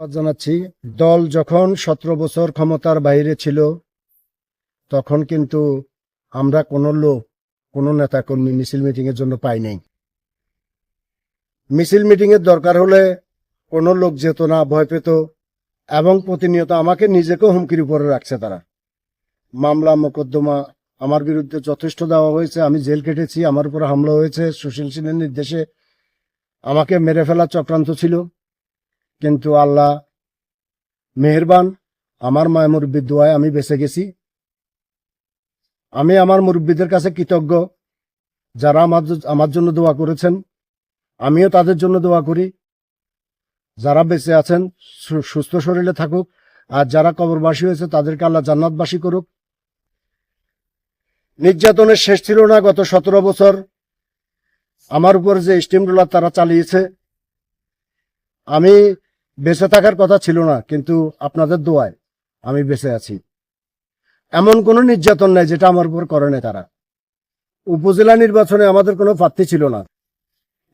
জানাচ্ছি। দল যখন সতেরো বছর ক্ষমতার বাইরে ছিল, তখন কিন্তু আমরা কোনো লোক, কোনো নেতাকর্মী মিছিল মিটিং এর জন্য পাই নাই। মিছিল মিটিং এর দরকার হলে কোনো লোক যেত না, ভয় পেত এবং প্রতিনিয়ত আমাকে নিজেকেও হুমকির উপরে রাখছে তারা। মামলা, মোকদ্দমা আমার বিরুদ্ধে যথেষ্ট দেওয়া হয়েছে, আমি জেল কেটেছি, আমার উপরে হামলা হয়েছে, সুশীল সেনের নির্দেশে আমাকে মেরে ফেলার চক্রান্ত ছিল। কিন্তু আল্লাহ মেহেরবান, আমার মায়ের মুরব্বীর দোয়ায় আমি বেঁচে গেছি। আমি আমার মুরব্বীদের কাছে কৃতজ্ঞ, যারা আমার আমার জন্য দোয়া করেছেন। আমিও তাদের জন্য দোয়া করি। যারা বেঁচে আছেন সুস্থ শরীরে থাকুক, আর যারা কবরবাসী হয়েছে, তাদেরকে আল্লাহ জান্নাতবাসী করুক। নির্যাতনের শেষ ছিল না, গত সতেরো বছর। আমার উপর যে স্টিম রোলার তারা চালিয়েছে, আমি বেঁচে থাকার কথা ছিল না, কিন্তু আপনাদের দোয়ায় আমি বেঁচে আছি। এমন কোনো নির্যাতন নাই যেটা আমার উপর করে নাই তারা। উপজেলা নির্বাচনে আমাদের কোনো প্রার্থী ছিল না,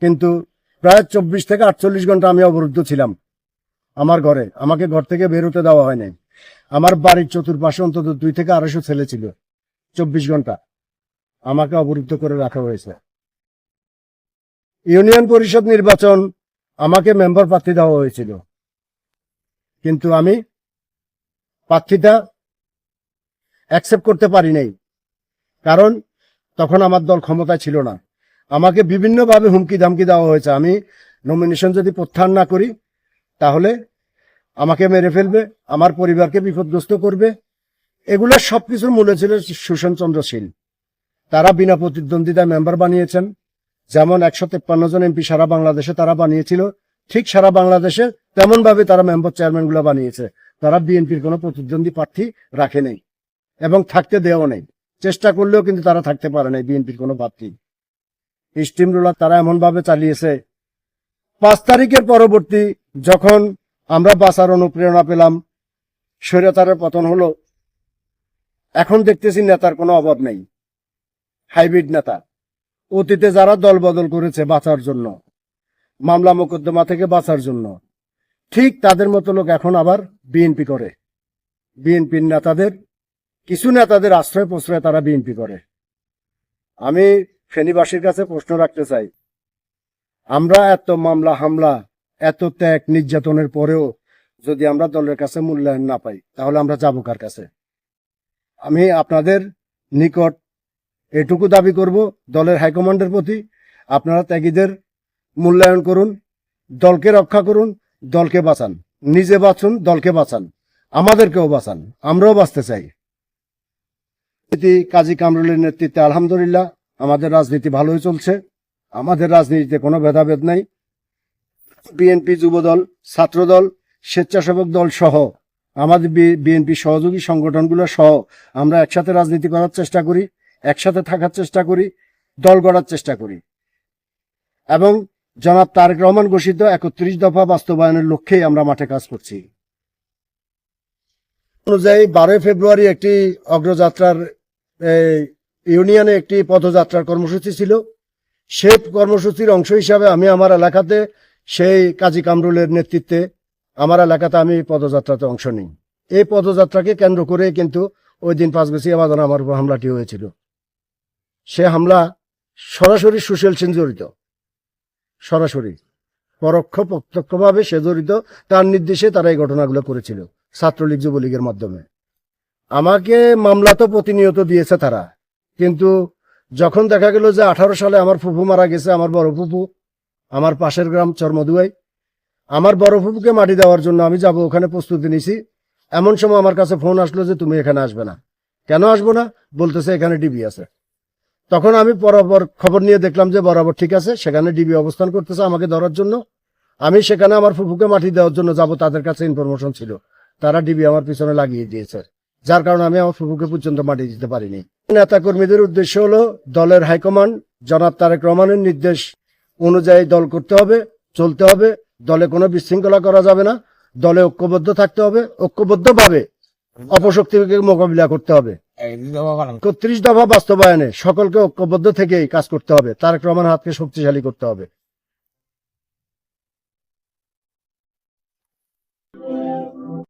কিন্তু প্রায় চব্বিশ থেকে আটচল্লিশ ঘণ্টা আমি অবরুদ্ধ ছিলাম। আমার ঘরে, আমাকে ঘর থেকে বেরোতে দেওয়া হয় নাই আমার বাড়ির চতুর্পাশে অন্তত দুই থেকে আড়াইশো ছেলে ছিল। চব্বিশ ঘণ্টা আমাকে অবরুদ্ধ করে রাখা হয়েছে। ইউনিয়ন পরিষদ নির্বাচন আমাকে মেম্বার প্রার্থী দেওয়া হয়েছিল। কিন্তু আমি প্রার্থীটা অ্যাকসেপ্ট করতে পারি নাই। কারণ তখন আমার দল ক্ষমতায় ছিল না। আমাকে বিভিন্নভাবে হুমকি ধামকি দেওয়া হয়েছে। আমি নমিনেশন যদি প্রত্যাহার না করি, তাহলে আমাকে মেরে ফেলবে, আমার পরিবারকে বিপদগ্রস্ত করবে। এগুলোর সবকিছুর মূলে ছিল সুশান চন্দ্র তারা বিনা প্রতিদ্বন্দ্বিতায় মেম্বার বানিয়েছেন। যেমন একশো তেপ্পান্ন জন এমপি সারা বাংলাদেশে তারা বানিয়েছিল। ঠিক সারা বাংলাদেশে তেমন ভাবে তারা মেম্বার চেয়ারম্যানগুলো বানিয়েছে। তারা বিএনপির কোনো প্রতিদ্বন্দ্বী প্রার্থী রাখে নেই এবং থাকতে দেওয়া নেই। চেষ্টা করলেও কিন্তু তারা থাকতে পারে নাই বিএনপির কোনো প্রার্থী। স্টিম রোলার তারা এমন ভাবে চালিয়েছে। পাঁচ তারিখের পরবর্তী যখন আমরা বাঁচার অনুপ্রেরণা পেলাম, স্বৈরাচারের পতন হলো, এখন দেখতেছি নেতার কোনো অভাব নেই। হাইব্রিড নেতা। অতীতে যারা দল বদল করেছে বাঁচার জন্য মামলা মোকদ্দমা থেকে বাঁচার জন্য। ঠিক তাদের মতো লোক এখন আবার বিএনপি করে। বিএনপির নেতাদের, কিছু নেতাদের আশ্রয় প্রশ্রয় তারা বিএনপি করে। আমি ফেনীবাসীর কাছে প্রশ্ন রাখতে চাই। আমরা এত মামলা, হামলা, এত ত্যাগ নির্যাতনের পরেও যদি আমরা দলের কাছে মূল্যায়ন না পাই, তাহলে আমরা যাব কার কাছে? আমি আপনাদের নিকট এটুকু দাবি করব, দলের হাইকমান্ডের প্রতি আপনারা ত্যাগীদের মূল্যায়ন করুন, দলকে রক্ষা করুন, দলকে বাঁচান। নিজে বাঁচুন, দলকে বাঁচান। আমাদেরকেও বাঁচান। আমরাও বাঁচতে চাই। কাজী কামরুলের নেতৃত্বে আলহামদুলিল্লাহ আমাদের রাজনীতি ভালোই চলছে। আমাদের রাজনীতিতে কোনো ভেদাভেদ নাই। বিএনপি যুবদল, ছাত্রদল, স্বেচ্ছাসেবক দল সহ আমাদের বিএনপি সহযোগী সংগঠনগুলো সহ আমরা একসাথে রাজনীতি করার চেষ্টা করি, একসাথে থাকার চেষ্টা করি, দল গড়ার চেষ্টা করি। এবং জনাব তারেক রহমান ঘোষিত একত্রিশ দফা বাস্তবায়নের লক্ষ্যেই আমরা মাঠে কাজ করছি। অনুযায়ী বারোই ফেব্রুয়ারি একটি অগ্রযাত্রার ইউনিয়নে একটি পদযাত্রার কর্মসূচি ছিল। সেই কর্মসূচির অংশ হিসাবে আমি আমার এলাকাতে সেই কাজী কামরুলের নেতৃত্বে আমার এলাকাতে আমি পদযাত্রাতে অংশ নিই। এই পদযাত্রাকে কেন্দ্র করে কিন্তু ওই দিন পাঁচবেসিয়া বাজারে আমার উপর হামলাটি হয়েছিল। সে হামলা সরাসরি সুশীল সেন জড়িত। সরাসরি। পরোক্ষ প্রত্যক্ষভাবে সে জড়িত, তার নির্দেশে তারা এই ঘটনাগুলো করেছিল, ছাত্রলীগ, যুবলীগের মাধ্যমে। আমাকে মামলা তো প্রতিনিয়ত দিয়েছে তারা, কিন্তু যখন দেখা গেল যে আঠারো সালে আমার ফুফু মারা গেছে, আমার বড় ফুফু, আমার পাশের গ্রাম চর্মদুয়াই, আমার বড় ফুফুকে মাটি দেওয়ার জন্য আমি যাব, ওখানে প্রস্তুতি নিছি। এমন সময় আমার কাছে ফোন আসলো যে, তুমি এখানে আসবে না। কেন আসব না? বলতেছে, এখানে ডিবি আছে। তখন আমি বরাবর খবর নিয়ে দেখলাম যে বরাবর ঠিক আছে, সেখানে ডিবি অবস্থান করতেছে আমাকে ধরার জন্য। আমি সেখানে আমার ফুফুকে মাটি দেওয়ার জন্য যাব, তাদের কাছে ইনফরমেশন ছিল। তারা ডিবি আমার পিছনে লাগিয়ে দিয়েছে। যার কারণে আমি আমার ফুফুকে পর্যন্ত মাটি দিতে পারিনি। নেতা কর্মীদের উদ্দেশ্য হলো দলের হাইকমান্ড জনাব তারেক রহমানের নির্দেশ অনুযায়ী দল করতে হবে, চলতে হবে। দলে কোনো বিশৃঙ্খলা করা যাবে না। দলে ঐক্যবদ্ধ থাকতে হবে। ঐক্যবদ্ধভাবে অপশক্তিকে মোকাবিলা করতে হবে। একত্রিশ দফা বাস্তবায়নে সকলকে ঐক্যবদ্ধ থেকেই কাজ করতে হবে। তারেক রহমান হাতকে শক্তিশালী করতে হবে।